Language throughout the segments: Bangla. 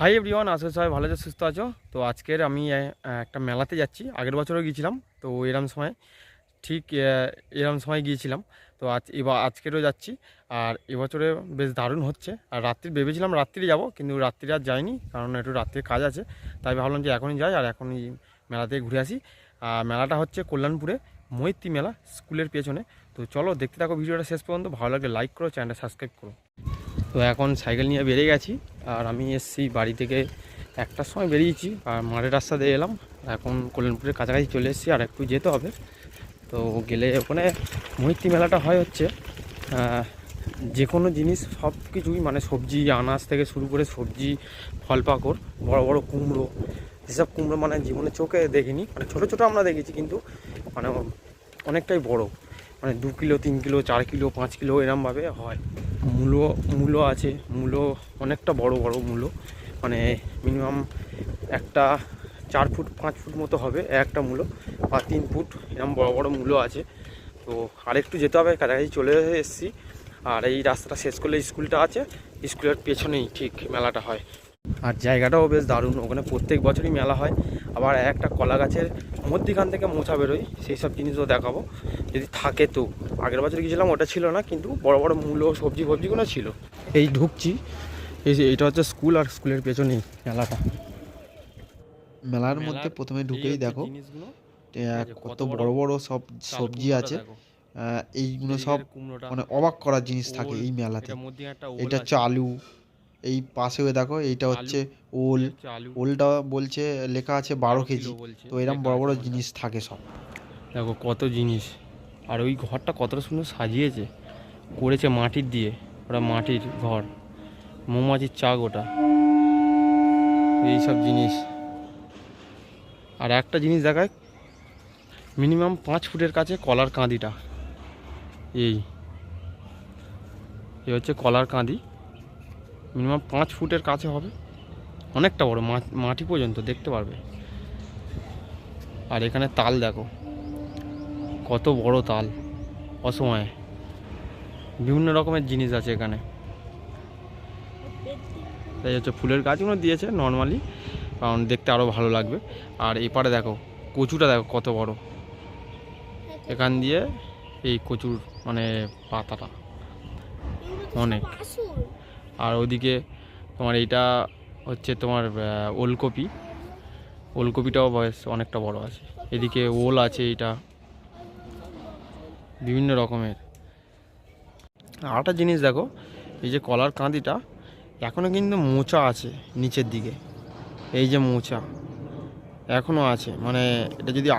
হাই এভরিওয়ান আসলে সবাই ভালো আছো, সুস্থ আছো। তো আজকের আমি একটা মেলাতে যাচ্ছি। আগের বছরও গিয়েছিলাম, তো এরম সময়, ঠিক এরম সময় গিয়েছিলাম। তো আজ এবার আজকেরও যাচ্ছি। আর এবছরে বেশ দারুণ হচ্ছে। আর রাত্রি, ভেবেছিলাম রাত্রি যাব, কিন্তু রাত্রি আর যাইনি, কারণ একটু রাত্রির কাজ আছে। তাই ভাবলাম যে এখনই যাই, আর এখনই মেলাতে ঘুরে আসি। আর মেলাটা হচ্ছে কল্যাণপুরে মৈত্রী মেলা, স্কুলের পেছনে। তো চলো, দেখতে থাকো ভিডিওটা শেষ পর্যন্ত। ভালো লাগলে লাইক করো চ্যানেলটা সাবস্ক্রাইব করো। তো এখন সাইকেল নিয়ে বেরিয়ে গেছি আর আমি এসছি বাড়ি থেকে একটার সময় বেরিয়েছি আর মাঠের রাস্তা দিয়ে এলাম। এখন কল্যাণপুরের কাছাকাছি চলে এসেছি আর একটু যেতে হবে। তো গেলে ওখানে মৈত্রী মেলাটা হয় হচ্ছে যে কোনো জিনিস সব কিছুই মানে সবজি, আনাজ থেকে শুরু করে সবজি ফল পাকড় বড় বড় কুমড়ো যেসব কুমড়ো মানে জীবনে চোখে দেখিনি। মানে ছোটো ছোটো আমরা দেখেছি কিন্তু মানে অনেকটাই বড়। মানে দু কিলো, তিন কিলো, চার কিলো, পাঁচ কিলো এরমভাবে হয়। মূলো মূলো আছে মূলো অনেকটা বড় বড় মূলো মানে মিনিমাম একটা চার ফুট, পাঁচ ফুট মতো হবে একটা মূলো বা তিন ফুট এরকম বড় বড় মূলো আছে। তো আরেকটু যেতে হবে, কাছাকাছি চলে এসেছি। আর এই রাস্তাটা শেষ করলে স্কুলটা আছে, স্কুলের পেছনেই ঠিক মেলাটা হয়। আর জায়গাটাও বেশ দারুণ, ওখানে প্রত্যেক বছরই মেলা হয়। আবার একটা কলা গাছের মধ্যিখান থেকে মোছা বেরোয়, সেই সব জিনিসও দেখাবো। যদি থাকে তো। আগের বছর গিয়েছিলাম ওটা ছিল না কিন্তু বড় বড় মূলো সবজি ফবজিগুলো ছিল। এই ঢুকছি এই যে এটা হচ্ছে স্কুল আর স্কুলের পেছনেই মেলাটা। মেলার মধ্যে প্রথমে ঢুকেই দেখো কত বড় বড় সব সবজি আছে। এইগুলো সব মানে অবাক করার জিনিস থাকে এই মেলাতে। এটা হচ্ছে আলু এই পাশেও দেখো এইটা হচ্ছে ওল। ওলটা বলছে লেখা আছে বারো কেজি। তো এরকম বড় বড় জিনিস থাকে সব। দেখো কত জিনিস। আর ওই ঘরটা কতটা সুন্দর সাজিয়েছে, করেছে মাটির দিয়ে, ওটা মাটির ঘর। মৌমাছির চাক ওটা। এই সব জিনিস। আর একটা জিনিস দেখায় মিনিমাম পাঁচ ফুটের কাছে কলার কাঁদিটা। এই এই হচ্ছে কলার কাঁদি। মিনিমাম পাঁচ ফুটের কাছে হবে। অনেকটা বড় মাটি পর্যন্ত, দেখতে পারবে। আর এখানে তাল দেখো। কত বড় তাল অসময়ে। বিভিন্ন রকমের জিনিস আছে এখানে। তাই হচ্ছে ফুলের গাছগুলো দিয়েছে নর্মালি কারণ দেখতে আরও ভালো লাগবে। আর এপারে দেখো, কচুটা দেখো কত বড়। এখান দিয়ে এই কচুর মানে পাতাটা। অনেক। আর ওদিকে তোমার এইটা হচ্ছে তোমার ওলকপি। ওলকপিটাও বয়স অনেকটা বড় আছে। এদিকে ওল আছে এইটা। বিভিন্ন রকমের। আর একটা জিনিস দেখো, এই যে কলার কাঁদিটা এখনও কিন্তু মোচা আছে নিচের দিকে। এই যে মোচা এখনও আছে। মানে এটা যদি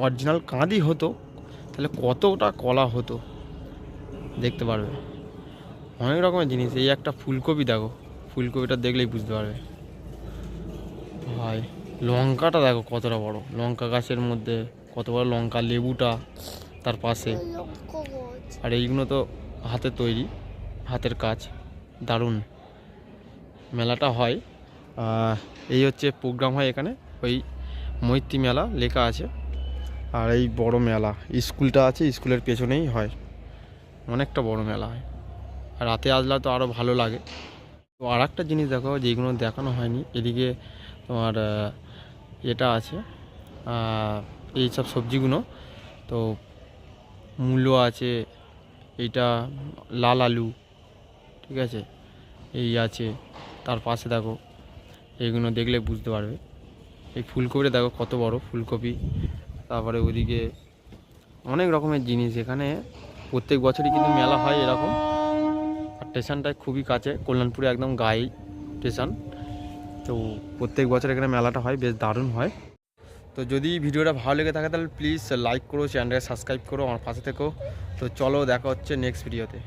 অরিজিনাল কাঁদি হতো, তাহলে কতটা কলা হতো, দেখতে পারবে। অনেক রকমের জিনিস। এই একটা ফুলকপি দেখো, ফুলকপিটা দেখলেই বুঝতে পারবে। ভাই, লঙ্কাটা দেখো কতটা বড়। লঙ্কা গাছের মধ্যে কত বড় লঙ্কা লেবুটা। তার পাশে। আর এইগুলো তো হাতে তৈরি হাতের কাজ। দারুণ। মেলাটা হয়। এই হচ্ছে প্রোগ্রাম হয় এখানে। ওই মৈত্রী মেলা লেখা আছে। আর এই বড় মেলা স্কুলটা আছে স্কুলের পেছনেই হয়। অনেকটা বড় মেলা হয়। আর রাতে আসলে তো আরও ভালো লাগে। তো আর একটা জিনিস দেখো যেগুলো দেখানো হয়নি এদিকে তোমার এটা আছে। আহ, এই সব সবজিগুলো। তো মূলো আছে, এইটা লাল আলু, ঠিক আছে? এই আছে, তার পাশে দেখো, এইগুলো দেখলে বুঝতে পারবে। এই ফুলকপিটা দেখো কত বড় ফুলকপি। তারপরে ওদিকে অনেক রকমের জিনিস এখানে। প্রত্যেক বছরই কিন্তু মেলা হয় এরকম। আর স্টেশনটায় খুবই কাছে, কল্যাণপুরে একদম গায়ে স্টেশন। তো প্রত্যেক বছর এখানে মেলাটা হয়, বেশ দারুণ হয়। তো যদি ভিডিওটা ভালো লেগে থাকে তাহলে প্লিজ লাইক করো চ্যানেলটাকে সাবস্ক্রাইব করো, আমার পাশে থেকো। তো চলো দেখা হচ্ছে নেক্সট ভিডিওতে